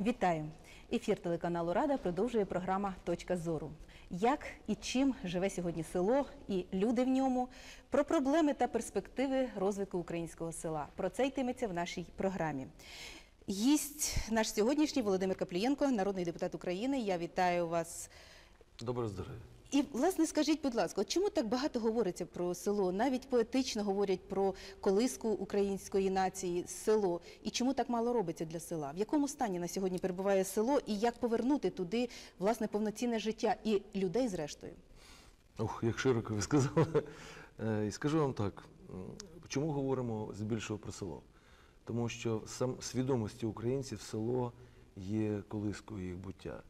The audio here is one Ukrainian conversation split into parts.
Вітаю! Ефір телеканалу Рада продовжує програма Точка зору. Як і чим живе сьогодні село і люди в ньому, про проблеми та перспективи розвитку українського села. Про це йтиметься в нашій програмі. Гість наш сьогоднішній Володимир Каплієнко, народний депутат України. Я вітаю вас. Доброго здоров'я. І, власне, скажіть, будь ласка, чому так багато говориться про село? Навіть поетично говорять про колиску української нації, село. І чому так мало робиться для села? В якому стані на сьогодні перебуває село, і як повернути туди власне повноцінне життя і людей зрештою? Ох, як широко ви сказали. Е, І скажу вам так, чому говоримо здебільшого про село? Тому що сам свідомості українців село є колискою їх буття.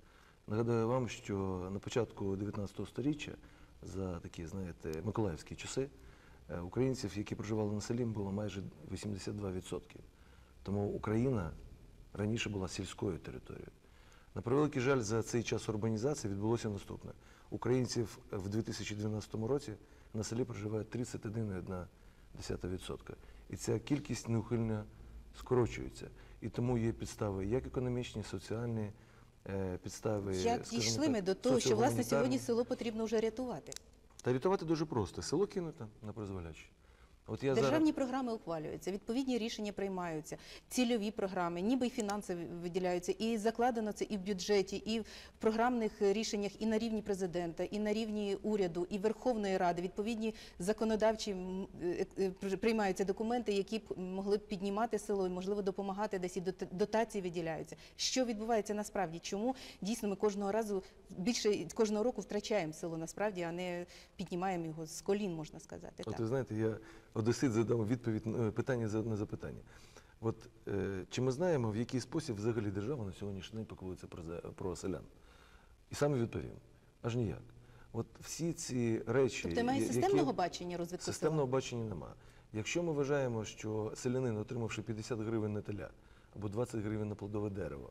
Нагадаю вам, що на початку 19 століття, за такі, знаєте, миколаївські часи, е, українців, які проживали на селі, було майже 82%. Тому Україна раніше була сільською територією. На превеликий жаль, за цей час урбанізації відбулося наступне. Українців в 2012 році на селі проживає 31,1%. І ця кількість неухильно скорочується. І тому є підстави як економічні, соціальні, підстави. Як скажімо дійшли так, ми до того, що власне сьогодні село потрібно вже рятувати? Та рятувати дуже просто. Село кинуто на призволяще. От я Державні зараз... програми ухвалюються, відповідні рішення приймаються, цільові програми, ніби й фінанси виділяються. І закладено це і в бюджеті, і в програмних рішеннях, і на рівні президента, і на рівні уряду, і Верховної Ради. Відповідні законодавчі е, е, приймаються документи, які б могли б піднімати село і можливо допомагати десь і дотації виділяються. Що відбувається насправді? Чому дійсно ми кожного разу більше кожного року втрачаємо село насправді, а не піднімаємо його з колін, можна сказати. От так. ви знаєте, я одесит задав відповідь е, питання одне запитання. От е, чи ми знаємо, в який спосіб взагалі держава на сьогоднішній день піклується про, про селян? І саме відповім: аж ніяк. От всі ці речі. Тобто немає системного які- бачення розвитку Системного села? бачення нема. Якщо ми вважаємо, що селянин, отримавши 50 гривень на теля або 20 гривень на плодове дерево,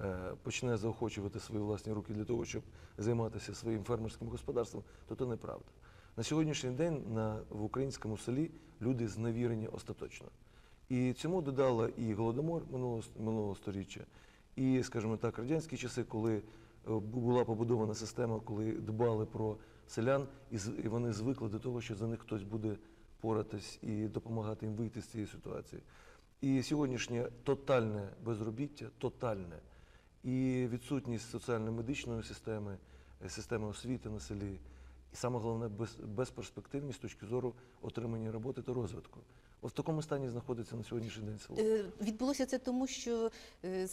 е, почне заохочувати свої власні руки для того, щоб займатися своїм фермерським господарством, то це неправда. На сьогоднішній день на, в українському селі люди зневірені остаточно. І цьому додала і голодомор минулого, минулого сторіччя, і, скажімо так, радянські часи, коли е, була побудована система, коли дбали про селян, і, вони звикли до того, що за них хтось буде поратись і допомагати їм вийти з цієї ситуації. І сьогоднішнє тотальне безробіття, тотальне, і відсутність соціально-медичної системи, системи освіти на селі, і саме головне без, безперспективність з точки зору отримання роботи та розвитку. От в такому стані знаходиться на сьогоднішній день село. Е, Відбулося це тому, що е,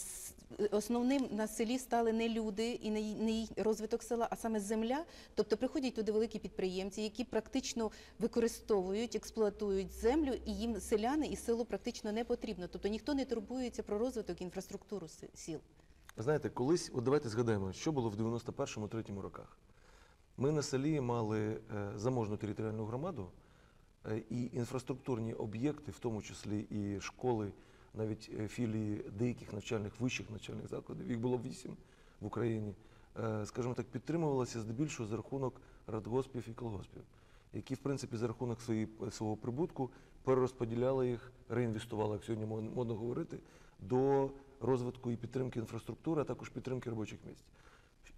основним на селі стали не люди і не й- розвиток села, а саме земля. Тобто приходять туди великі підприємці, які практично використовують, експлуатують землю, і їм селяни і село практично не потрібно. Тобто ніхто не турбується про розвиток інфраструктуру сіл. Знаєте, колись, от давайте згадаємо, що було в 91-3 роках. Ми на селі мали е, заможну територіальну громаду е, і інфраструктурні об'єкти, в тому числі і школи, навіть е, філії деяких навчальних вищих навчальних закладів, їх було вісім в Україні. Скажімо так, підтримувалося здебільшого за рахунок радгоспів і колгоспів, які, в принципі, за рахунок свої, свого прибутку перерозподіляли їх, реінвестували, як сьогодні модно говорити, до розвитку і підтримки інфраструктури, а також підтримки робочих місць.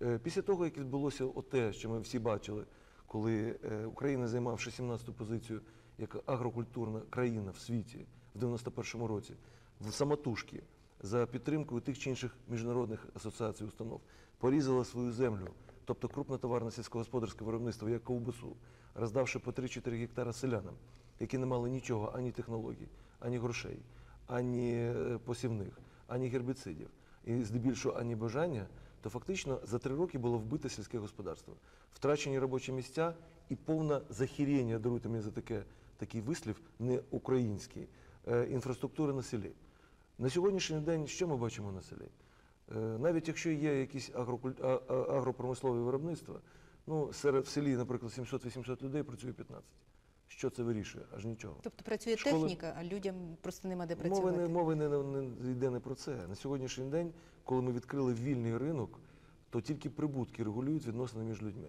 Е, Після того, як відбулося оте, що ми всі бачили, коли е, Україна, займавши 17-ту позицію як агрокультурна країна в світі в 91-му році, в самотужки за підтримкою тих чи інших міжнародних асоціацій установ, порізала свою землю, тобто крупне товарне сільськогосподарське виробництво, як ковбасу, роздавши по 3-4 гектара селянам, які не мали нічого, ані технологій, ані грошей, ані е, посівних, ані гербіцидів, і здебільшого ані бажання, то фактично за три роки було вбите сільське господарство. Втрачені робочі місця і повне захіріння, даруйте мені за таке, такий вислів, не український, е, інфраструктури на селі. На сьогоднішній день що ми бачимо на селі? Е, Навіть якщо є якісь агропромислові виробництва, ну, серед в селі, наприклад, 700-800 людей працює 15. Що це вирішує? Аж нічого. Тобто працює Школи- техніка, а людям просто нема де Мови працювати. не, мови не, не, не йде не про це. На сьогоднішній день, коли ми відкрили вільний ринок, то тільки прибутки регулюють відносини між людьми.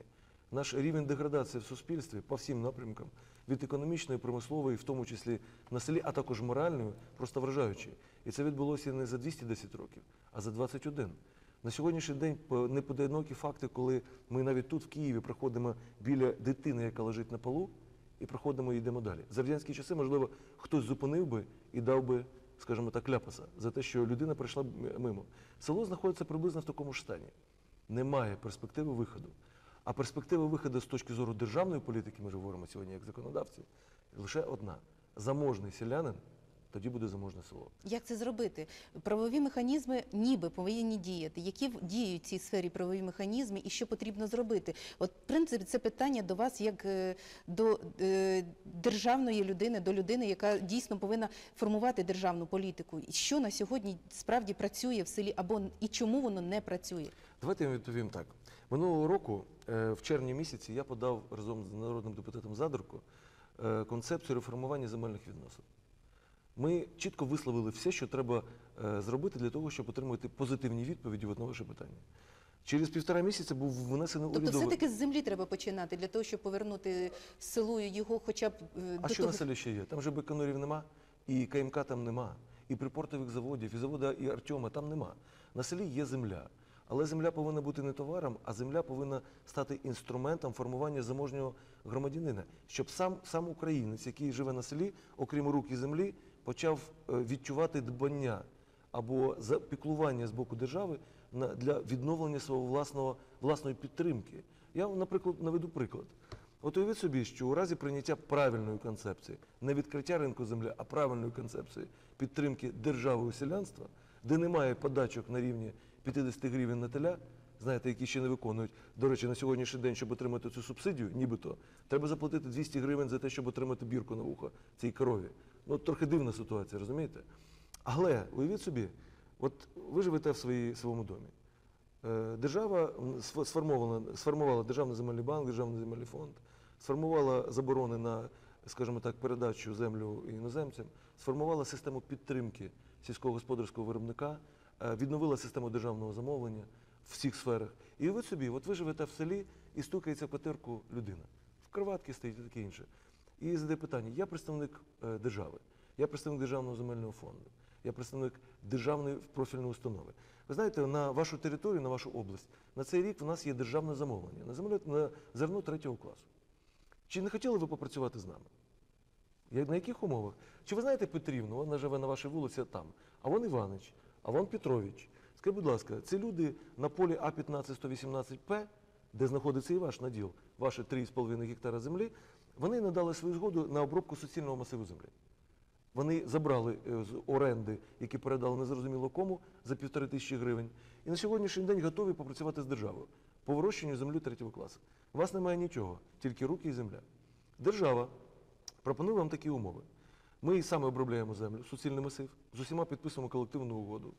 Наш рівень деградації в суспільстві по всім напрямкам, від економічної, промислової, в тому числі на селі, а також моральної, просто вражаючий. І це відбулося не за 210 років, а за 21. На сьогоднішній день по- непоодинокі факти, коли ми навіть тут, в Києві, проходимо біля дитини, яка лежить на полу, і проходимо і йдемо далі. За радянські часи, можливо, хтось зупинив би і дав би, скажімо так, ляпаса за те, що людина пройшла мимо. Село знаходиться приблизно в такому ж стані. Немає перспективи виходу. А перспектива виходу з точки зору державної політики, ми ж говоримо сьогодні як законодавці, лише одна: заможний селянин, тоді буде заможне село. Як це зробити? Правові механізми ніби повинні діяти. Які діють в цій сфері правові механізми і що потрібно зробити? От, в принципі, це питання до вас як е, до е, державної людини, до людини, яка дійсно повинна формувати державну політику. Що на сьогодні справді працює в селі, або і чому воно не працює? Давайте я відповім так. Минулого року, е, в червні місяці, я подав разом з народним депутатом Задорко концепцію реформування земельних відносин. Ми чітко висловили все, що треба е, зробити для того, щоб отримати позитивні відповіді на ваше питання. Через півтора місяця був внесений Тобто, урядовий... все-таки з землі треба починати для того, щоб повернути селу його, хоча б е, А що того. на селі ще є? Там же Беканурів нема, і КМК там нема, і припортових заводів, і завода і Артема там нема. На селі є земля. Але земля повинна бути не товаром, а земля повинна стати інструментом формування заможнього громадянина, щоб сам, сам українець, який живе на селі, окрім рук і землі, почав е, відчувати дбання або за- піклування з боку держави для відновлення свого власного, власної підтримки. Я, наприклад, наведу приклад. От уявіть собі, що у разі прийняття правильної концепції, не відкриття ринку землі, а правильної концепції підтримки держави і селянства, де немає подачок на рівні 50 гривень на теля, знаєте, які ще не виконують. До речі, на сьогоднішній день, щоб отримати цю субсидію, нібито, треба заплатити 200 гривень за те, щоб отримати бірку на вухо цій корові. Ну, трохи дивна ситуація, розумієте? Але уявіть собі, от ви живете в своєму домі. Е, Держава сформувала Державний земельний банк, Державний земельний фонд, сформувала заборони на, скажімо так, передачу землю іноземцям, сформувала систему підтримки сільськогосподарського виробника, е, відновила систему державного замовлення всіх сферах. І ви собі, от ви живете в селі і стукається в квартирку людина. В кроватці стоїть і таке інше. І задає питання: я представник е, держави, я представник Державного земельного фонду, я представник державної профільної установи. Ви знаєте, на вашу територію, на вашу область, на цей рік в нас є державне замовлення на землю на зерно третього класу. Чи не хотіли ви попрацювати з нами? Я- На яких умовах? Чи ви знаєте Петрівну, вона живе на вашій вулиці там, а вон Іванич, а вон Петрович. Скажіть, будь ласка, ці люди на полі А15-118П, де знаходиться і ваш наділ, ваші 3,5 гектара землі, вони надали свою згоду на обробку суцільного масиву землі. Вони забрали е, з оренди, які передали незрозуміло кому, за півтори тисячі гривень. І на сьогоднішній день готові попрацювати з державою по вирощенню землі третього класу. У вас немає нічого, тільки руки і земля. Держава пропонує вам такі умови. Ми саме обробляємо землю, суцільний масив, з усіма підписуємо колективну угоду.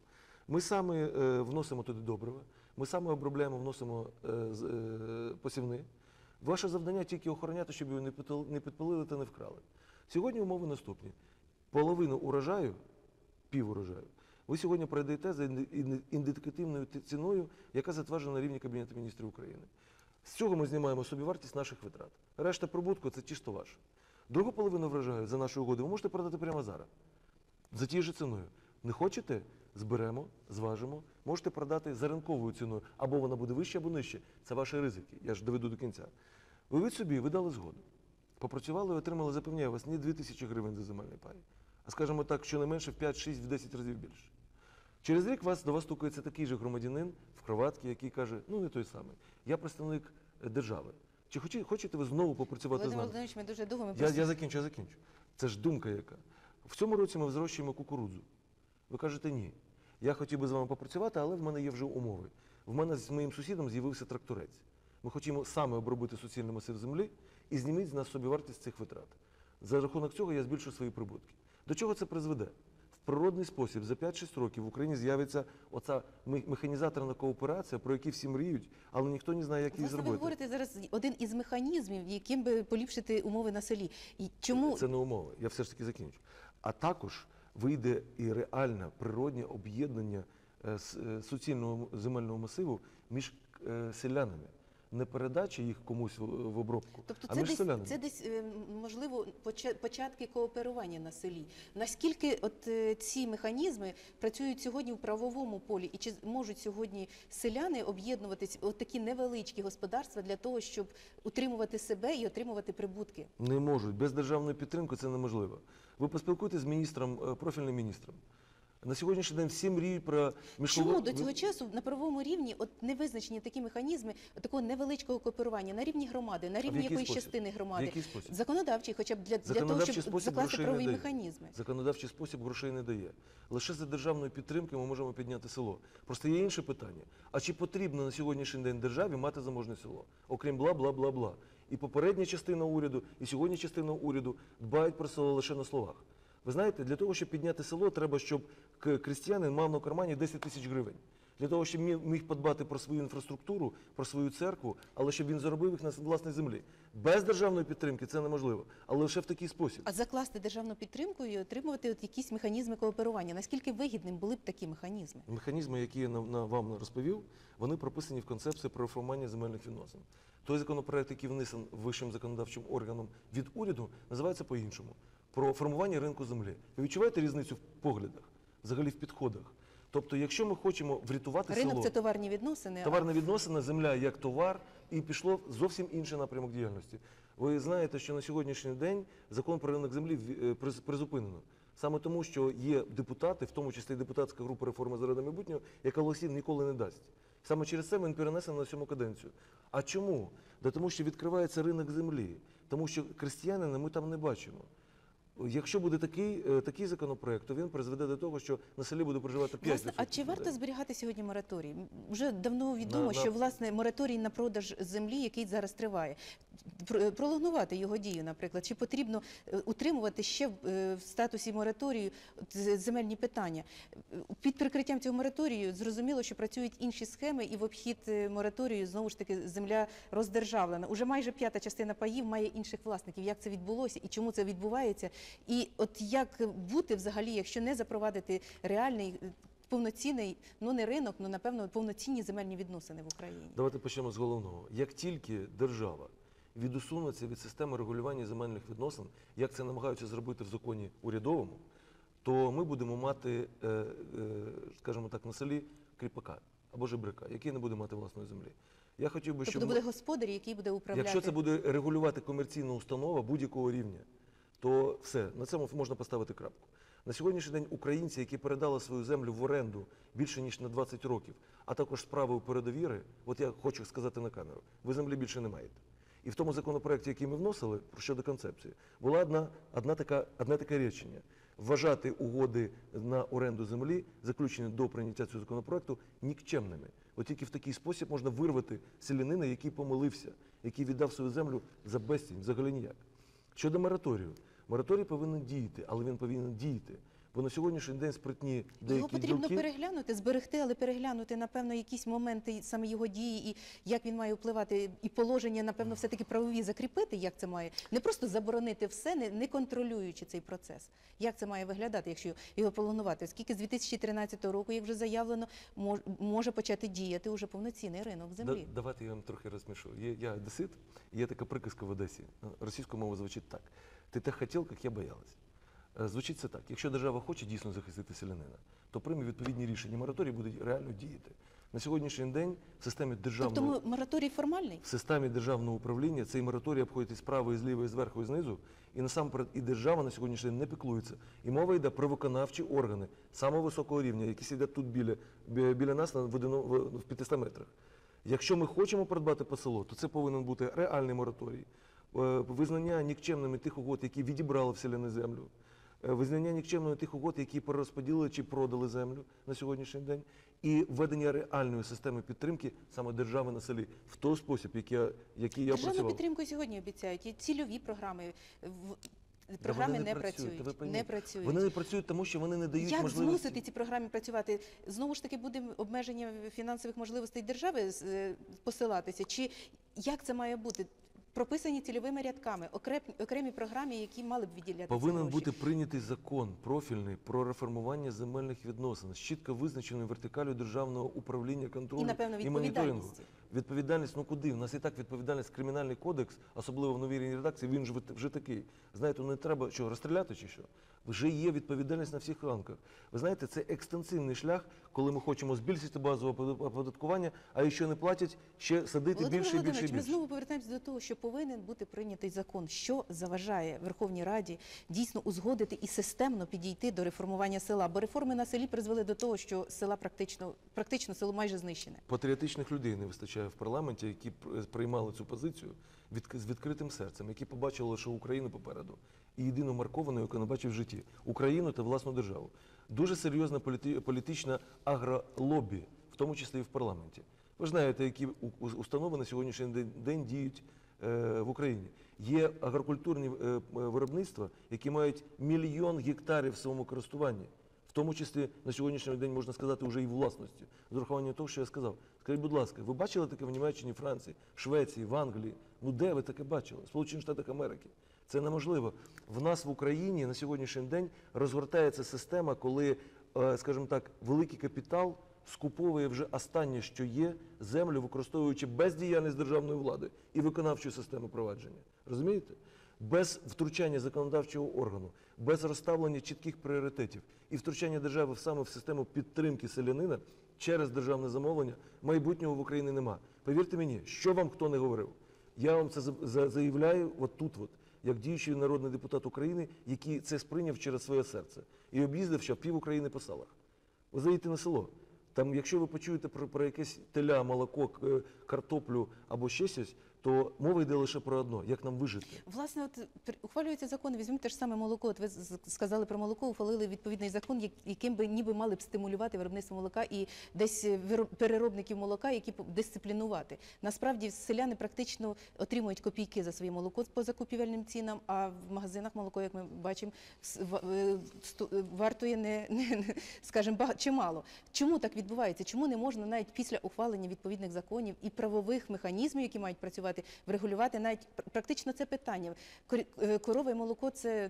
Ми саме е, вносимо туди добрива, ми саме обробляємо, вносимо е, е, посівни. Ваше завдання тільки охороняти, щоб його не підпалили та не вкрали. Сьогодні умови наступні. Половину урожаю, пів урожаю, ви сьогодні продаєте за інди- інди- індикативною ціною, яка затверджена на рівні Кабінету міністрів України. З цього ми знімаємо собівартість наших витрат. Решта прибутку це чисто ваше. Другу половину врожаю за нашу угоду ви можете продати прямо зараз. За тією ж ціною. Не хочете? Зберемо, зважимо. Можете продати за ринковою ціною. Або вона буде вища, або нижче. Це ваші ризики. Я ж доведу до кінця. Ви собі, ви дали згоду. Попрацювали і отримали, запевняю вас, не 2 тисячі гривень за земельний пай, а скажімо так, щонайменше в 5, 6, в 10 разів більше. Через рік вас, до вас стукається такий же громадянин в кроватці, який каже, ну не той самий, я представник е, держави. Чи хоче- хочете ви знову попрацювати з нами? Володимирович, ми дуже довго. Ми Я, я закінчу, я закінчу. Це ж думка яка. В цьому році ми взрощуємо кукурудзу. Ви кажете ні. Я хотів би з вами попрацювати, але в мене є вже умови. В мене з моїм сусідом з'явився тракторець. Ми хочемо саме обробити суцільний масив землі і зніміть з нас собівартість цих витрат. За рахунок цього я збільшу свої прибутки. До чого це призведе? В природний спосіб за 5-6 років в Україні з'явиться оця ме- механізаторна кооперація, про яку всі мріють, але ніхто не знає, як її Власне, ви зробити. говорите зараз один із механізмів, яким би поліпшити умови на селі. І чому Це не умови, я все ж таки закінчу. А також вийде і реальне природнє об'єднання е, е, суцільного земельного масиву між е, селянами. Не передача їх комусь в, обробку, Тобто а це між десь, селянами. це десь е, можливо поча- початки кооперування на селі. Наскільки от е, ці механізми працюють сьогодні в правовому полі, і чи можуть сьогодні селяни об'єднуватись от такі невеличкі господарства для того, щоб утримувати себе і отримувати прибутки? Не можуть. Без державної підтримки це неможливо. Ви поспілкуєтесь з міністром, е, профільним міністром. На сьогоднішній день всі мріють про міжнародну- Чому до цього часу на правовому рівні от не визначені такі механізми такого невеличкого кооперування на рівні громади, на рівні якоїсь частини В громади? спосіб? Законодавчий, хоча б для, для того, щоб закласти правові механізми. Законодавчий спосіб грошей не дає. Лише за державної підтримки ми можемо підняти село. Просто є інше питання. А чи потрібно на сьогоднішній день державі мати заможне село? Окрім бла бла бла бла. І попередня частина уряду, і сьогодні частина уряду дбають про село лише на словах. Ви знаєте, для того, щоб підняти село, треба, щоб к- крістіянин мав на кармані 10 тисяч гривень. Для того, щоб міг, подбати про свою інфраструктуру, про свою церкву, але щоб він заробив їх на власній землі. Без державної підтримки це неможливо, але лише в такий спосіб. А закласти державну підтримку і отримувати от якісь механізми кооперування. Наскільки вигідним були б такі механізми? Механізми, які я вам розповів, вони прописані в концепції про реформування земельних відносин. Той законопроект, який внесен вищим законодавчим органом від уряду, називається по-іншому про формування ринку землі. Ви відчуваєте різницю в поглядах, взагалі в підходах? Тобто, якщо ми хочемо врятувати Ринок село, це товарні відносини. а товарна відносина, земля як товар, і пішло зовсім інший напрямок діяльності. Ви знаєте, що на сьогоднішній день закон про ринок землі е, приз- призупинено. Саме тому, що є депутати, в тому числі депутатська група реформи заради майбутнього, яка голосів ніколи не дасть. Саме через це він перенесений на сьому каденцію. А чому? Да тому що відкривається ринок землі, тому що крестьянина ми там не бачимо. Якщо буде такий, е, такий законопроект, то він призведе до того, що на селі буде проживати 5 Власне, а чи варто зберігати сьогодні мораторій? Вже давно відомо, На- на- що власне мораторій на продаж землі, який зараз триває, пр- пролонгувати його дію, наприклад, чи потрібно е, утримувати ще в е, статусі мораторію земельні питання? Е, Під прикриттям цього мораторію зрозуміло, що працюють інші схеми, і в обхід е, мораторію знову ж таки земля роздержавлена. Уже майже п'ята частина паїв має інших власників. Як це відбулося і чому це відбувається? І от як бути взагалі, якщо не запровадити реальний е, повноцінний, ну не ринок, ну напевно повноцінні земельні відносини в Україні? Давайте почнемо з головного. Як тільки держава відусунеться від системи регулювання земельних відносин, як це намагаються зробити в законі урядовому, то ми будемо мати, е, е, скажімо так, на селі кріпака або жебрика, який не буде мати власної землі. Я хотів би, Тобто щоб ми- буде господар, який буде управляти. якщо це буде регулювати комерційна установа будь-якого рівня, то все на цьому можна поставити крапку. На сьогоднішній день українці, які передали свою землю в оренду більше ніж на 20 років, а також справою передовіри, от я хочу сказати на камеру, ви землі більше не маєте. І в тому законопроекті, який ми вносили про щодо концепції, була одна, одна така, одне таке речення: вважати угоди на оренду землі, заключені до прийняття цього законопроекту, нікчемними. От тільки в такий спосіб можна вирвати селянина, який помилився, який віддав свою землю за безцінь, взагалі ніяк. Щодо мораторію, мораторій повинен діяти, але він повинен діяти. Бо на сьогоднішній день спритні деякі Його потрібно ділки... переглянути, зберегти, але переглянути, напевно, якісь моменти саме його дії і як він має впливати, і положення, напевно, все-таки правові закріпити, як це має. Не просто заборонити все, не, не контролюючи цей процес. Як це має виглядати, якщо його пролонгувати? Оскільки з 2013 року, як вже заявлено, мож, може почати діяти уже повноцінний ринок Да, землі. давайте я вам трохи розсмішу. Є, я одесит, і є така приказка в Одесі. Російською мовою звучить так. Ти так хотів, як я боялась. Е, Звучить це так. Якщо держава хоче дійсно захистити селянина, то прийме відповідні рішення. Мораторій буде реально діяти. На сьогоднішній день в системі державного Тобто мораторій формальний? в системі державного управління цей мораторій обходить і справа, і зліва, і зверху, і знизу. І насамперед і держава на сьогоднішній день не піклується. І мова йде про виконавчі органи самого високого рівня, які сидять тут біля, біля нас на в в 500 метрах. Якщо ми хочемо придбати по село, то це повинен бути реальний мораторій, визнання нікчемними тих угод, які відібрали в селяни землю. е, Визнання нікчемними тих угод, які перерозподілили чи продали землю на сьогоднішній день, і введення реальної системи підтримки саме держави на селі в той спосіб, який я, який я Державну опрацював. підтримку сьогодні обіцяють. І цільові програми. Програми вони не, та працюють. пойміть. не працюють. Вони не працюють, тому що вони не дають Як можливості. змусити ці програми працювати? Знову ж таки, буде обмеження фінансових можливостей держави е, посилатися? Чи як це має бути? Прописані цільовими рядками, окрем, окремі програми, які мали б відділяти Повинен гроші. бути прийнятий закон профільний про реформування земельних відносин з чітко визначеною вертикалю державного управління контролю І, напевно, моніторингу. Відповідальність, ну куди? У нас і так відповідальність кримінальний кодекс, особливо в новій редакції, він же вже- вже такий. Знаєте, ну не треба що, розстріляти чи що? Вже є відповідальність на всіх ранках. Ви знаєте, це екстенсивний шлях, коли ми хочемо збільшити базове оподаткування, а якщо не платять, ще садити Володимир більше і більше і Володимирович, ми знову повертаємося до того, що повинен бути прийнятий закон, що заважає Верховній Раді дійсно узгодити і системно підійти до реформування села. Бо реформи на селі призвели до того, що села практично практично село майже знищене. Патріотичних людей не вистачає в парламенті, які пр- приймали цю позицію від, з відкритим серцем, які побачили лише Україну попереду і єдину марковану, яку не бачив в житті Україну та власну державу. Дуже серйозна політи, політична агролобі, в тому числі і в парламенті. Ви знаєте, які установи на сьогоднішній день, діють е, в Україні. Є агрокультурні е, е, виробництва, які мають мільйон гектарів в своєму користуванні. В тому числі на сьогоднішній день можна сказати вже і власності, з урахуванням того, що я сказав. Скажіть, будь ласка, ви бачили таке в Німеччині, Франції, Швеції, в Англії? Ну де ви таке бачили? Сполучених Штатах Америки. Це неможливо. В нас в Україні на сьогоднішній день розгортається система, коли, е, скажімо так, великий капітал скуповує вже останнє, що є, землю, використовуючи бездіяльність державної влади і виконавчу систему провадження. Розумієте? Без втручання законодавчого органу, без розставлення чітких пріоритетів і втручання держави саме в систему підтримки селянина через державне замовлення майбутнього в Україні нема. Повірте мені, що вам хто не говорив. Я вам це за- за- заявляю от тут, от, як діючий народний депутат України, який це сприйняв через своє серце і об'їздив ще пів України по селах. Ви заїдете на село. Там, якщо ви почуєте про, про якесь теля, молоко, картоплю або ще щось, то мова йде лише про одно, як нам вижити. Власне, от ухвалюються закони, візьміть те ж саме молоко. От ви сказали про молоко, ухвалили відповідний закон, яким би ніби мали б стимулювати виробництво молока і десь переробників молока, які дисциплінувати. Насправді селяни практично отримують копійки за своє молоко по закупівельним цінам, а в магазинах молоко, як ми бачимо, е, е, вартує не, не, скажімо, чимало. Чому так відбувається? Чому не можна навіть після ухвалення відповідних законів і правових механізмів, які мають працювати, врегулювати навіть практично це питання? Е, Корова і молоко це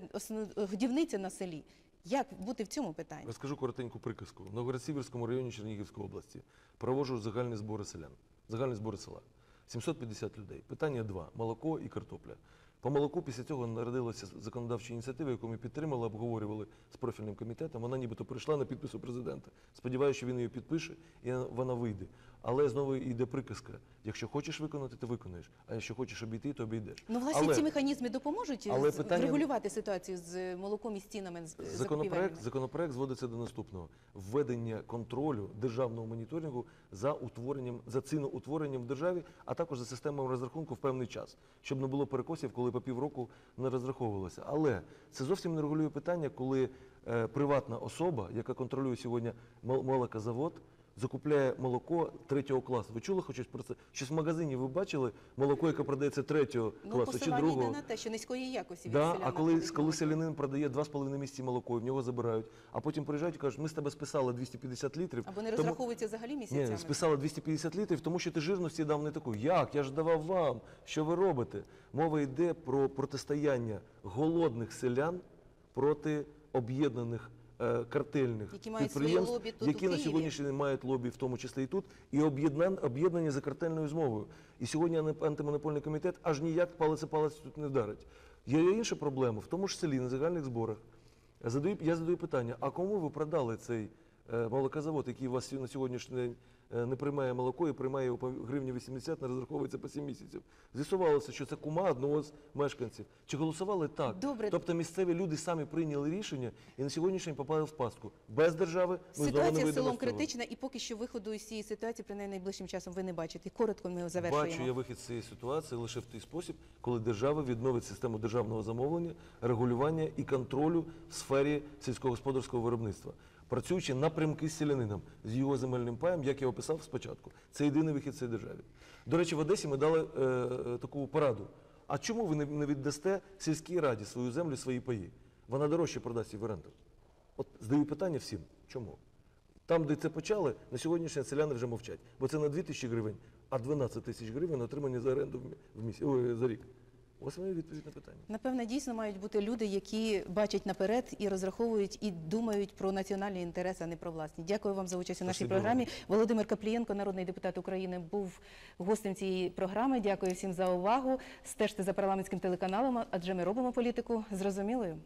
годівниця на селі. Як бути в цьому питанні? Розкажу коротеньку приказку. В Новгород-Сіверському районі Чернігівської області проводжу загальні збори селян, загальні збори села. 750 людей. Питання два: молоко і картопля. По молоку після цього народилася законодавча ініціатива, яку ми підтримали, обговорювали з профільним комітетом. Вона нібито прийшла на підпис у президента. Сподіваюся, що він її підпише і вона вийде. Але знову йде приказка: якщо хочеш виконати, ти виконаєш. А якщо хочеш обійти, то обійдеш. Ну, власне, Але- ці механізми допоможуть але питання- врегулювати ситуацію з молоком і з цінами з- Законопроект, законопроект зводиться до наступного: введення контролю державного моніторингу за утворенням за ціноутворенням в державі, а також за системою розрахунку в певний час, щоб не було перекосів, коли по півроку не розраховувалося. Але це зовсім не регулює питання, коли е, приватна особа, яка контролює сьогодні мол- молокозавод, закупляє молоко третього класу. Ви чули хоч про це? Щось в магазині ви бачили молоко, яке продається третього Ну, класу чи другого? йде на те, що низької якості від Да, селян а коли, коли селянин продає 2,5 місяці молоко, і в нього забирають, а потім приїжджають і кажуть, ми з тебе списали 250 літрів. Або не тому- розраховуються взагалі місяцями. Ні, списали 250 літрів, тому що ти жирності дав не таку. Як? Я ж давав вам. Що ви робите? Мова йде про протистояння голодних селян проти об'єднаних картельних Які підприємств, лобі тут, які на сьогоднішній день мають лобі, в тому числі і тут, і об'єднан- об'єднані за картельною змовою. І сьогодні ан- антимонопольний комітет аж ніяк палець палець тут не вдарить. Є інша проблема в тому ж селі на загальних зборах. Задаю, я задаю питання: а кому ви продали цей е, молокозавод, який у вас на сьогоднішній день е, не приймає молоко і приймає його по гривні 80, не розраховується по 7 місяців? З'ясувалося, що це кума одного з мешканців. Чи голосували так? Добре. Тобто місцеві люди самі прийняли рішення і на сьогоднішній попали в пастку. Без держави ми знову не Ситуація з селом критична, і поки що виходу із цієї ситуації, принаймні найближчим часом, ви не бачите. Коротко ми завершуємо. Бачу я вихід з цієї ситуації лише в той спосіб, коли держава відновить систему державного замовлення, регулювання і контролю в сфері сільськогосподарського виробництва, працюючи напрямки з селянином, з його земельним паєм, як я описав спочатку. Це єдиний вихід в цій державі. До речі, в Одесі ми дали е, е, таку пораду. А чому ви не, віддасте сільській раді свою землю, свої паї? Вона дорожче продасть її в оренду. От здаю питання всім. Чому? Там, де це почали, на сьогоднішній селяни вже мовчать. Бо це не 2 тисячі гривень, а 12 тисяч гривень отримані за оренду в місяць, ой, за рік. Ось моя відповідь на питання. Напевне, дійсно мають бути люди, які бачать наперед і розраховують і думають про національні інтереси, а не про власні. Дякую вам за участь у нашій Спасибо програмі. Володимир Каплієнко, народний депутат України, був гостем цієї програми. Дякую всім за увагу. Стежте за парламентським телеканалом, адже ми робимо політику зрозумілою.